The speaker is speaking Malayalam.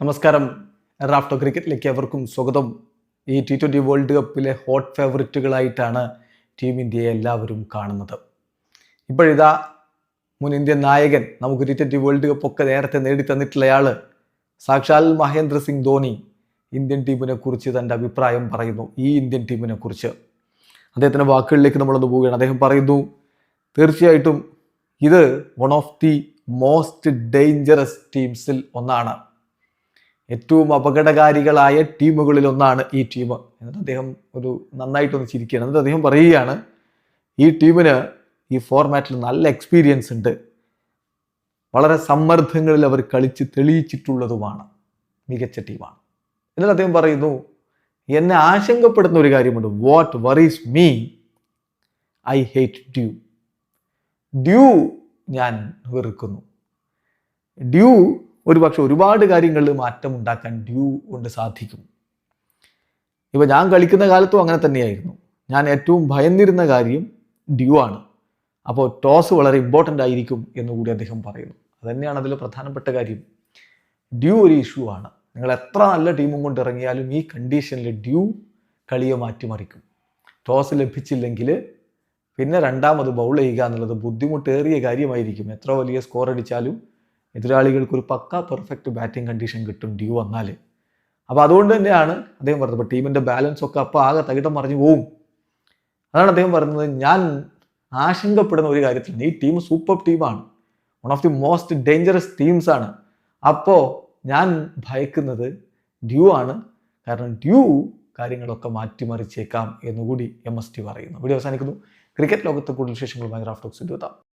നമസ്കാരം. റാഫ്റ്റോ ക്രിക്കറ്റിലേക്ക് അവർക്കും സ്വാഗതം. ഈ T twenty world cup hot ഫേവറിറ്റുകളായിട്ടാണ് team ഇന്ത്യയെ എല്ലാവരും കാണുന്നത്. ഇപ്പോഴിതാ മുൻ ഇന്ത്യൻ നായകൻ നമുക്ക് ടി ട്വന്റി വേൾഡ് കപ്പൊക്കെ നേരത്തെ തന്നിട്ടുള്ളയാൾ സാക്ഷാൽ മഹേന്ദ്ര സിംഗ് ധോണി ഇന്ത്യൻ ടീമിനെ കുറിച്ച് തന്റെ അഭിപ്രായം പറയുന്നു. ഈ ഇന്ത്യൻ ടീമിനെ കുറിച്ച്. അദ്ദേഹത്തിന്റെ വാക്കുകളിലേക്ക് നമ്മളൊന്ന് പോവുകയാണ്. അദ്ദേഹം പറയുന്നു തീർച്ചയായിട്ടും ഇത് one of the most dangerous ടീംസിൽ ഒന്നാണ്. ഏറ്റവും അപകടകാരികളായ ടീമുകളിൽ ഒന്നാണ് ഈ ടീം. എന്നിട്ട് അദ്ദേഹം ഒരു നന്നായിട്ടൊന്ന് ചിരിക്കുകയാണ്. എന്നിട്ട് അദ്ദേഹം പറയുകയാണ് ഈ ടീമിന് ഈ ഫോർമാറ്റിൽ നല്ല എക്സ്പീരിയൻസ് ഉണ്ട്. വളരെ സമ്മർദ്ദങ്ങളിൽ അവർ കളിച്ച് തെളിയിച്ചിട്ടുള്ളതുമാണ്. മികച്ച ടീമാണ്. എന്നിട്ട് അദ്ദേഹം പറയുന്നു എന്നെ ആശങ്കപ്പെടുന്ന ഒരു കാര്യമുണ്ട്. What worries me I hate dew dew ഞാൻ വെറുക്കുന്നു. ഡ്യൂ ഒരു പക്ഷെ ഒരുപാട് കാര്യങ്ങളിൽ മാറ്റം ഉണ്ടാക്കാൻ ഡ്യൂ കൊണ്ട് സാധിക്കും. ഇപ്പോൾ ഞാൻ കളിക്കുന്ന കാലത്തും അങ്ങനെ തന്നെയായിരുന്നു. ഞാൻ ഏറ്റവും ഭയന്നിരുന്ന കാര്യം ഡ്യൂ ആണ്. അപ്പോൾ ടോസ് വളരെ ഇമ്പോർട്ടന്റ് ആയിരിക്കും എന്നുകൂടി അദ്ദേഹം പറയുന്നു. അതുതന്നെയാണ് അതിൽ പ്രധാനപ്പെട്ട കാര്യം. ഡ്യൂ ഒരു ഇഷ്യൂ ആണ്. നിങ്ങൾ എത്ര നല്ല ടീമും കൊണ്ട് ഇറങ്ങിയാലും ഈ കണ്ടീഷനിൽ ഡ്യൂ കളിയെ മാറ്റിമറിക്കും. ടോസ് ലഭിച്ചില്ലെങ്കിൽ പിന്നെ രണ്ടാമത് ബൗൾ ചെയ്യുക എന്നുള്ളത് ബുദ്ധിമുട്ടേറിയ കാര്യമായിരിക്കും. എത്ര വലിയ സ്കോർ അടിച്ചാലും എതിരാളികൾക്ക് ഒരു പക്ക പെർഫെക്റ്റ് ബാറ്റിംഗ് കണ്ടീഷൻ കിട്ടും ഡ്യൂ വന്നാൽ അപ്പോൾ അതുകൊണ്ട് തന്നെയാണ് അദ്ദേഹം പറഞ്ഞത്. അപ്പോൾ ടീമിന്റെ ബാലൻസ് ഒക്കെ അപ്പോൾ ആകെ തകിടം മറിഞ്ഞു പോവും. അതാണ് അദ്ദേഹം പറയുന്നത് ഞാൻ ആശങ്കപ്പെടുന്ന ഒരു കാര്യത്തിൽ ഈ ടീം സൂപ്പർ ടീമാണ് one of the most dangerous teams ആണ്. അപ്പോൾ ഞാൻ ഭയക്കുന്നത് ഡ്യൂ ആണ്. കാരണം ഡ്യൂ കാര്യങ്ങളൊക്കെ മാറ്റിമറിച്ചേക്കാം എന്നുകൂടി എം എസ് ടി പറയുന്നു. വീഡിയോ അവസാനിക്കുന്നു. ക്രിക്കറ്റ് ലോകത്തെ കൂടുതൽ വിശേഷങ്ങളുമായി ടോക്സ് എത്താം.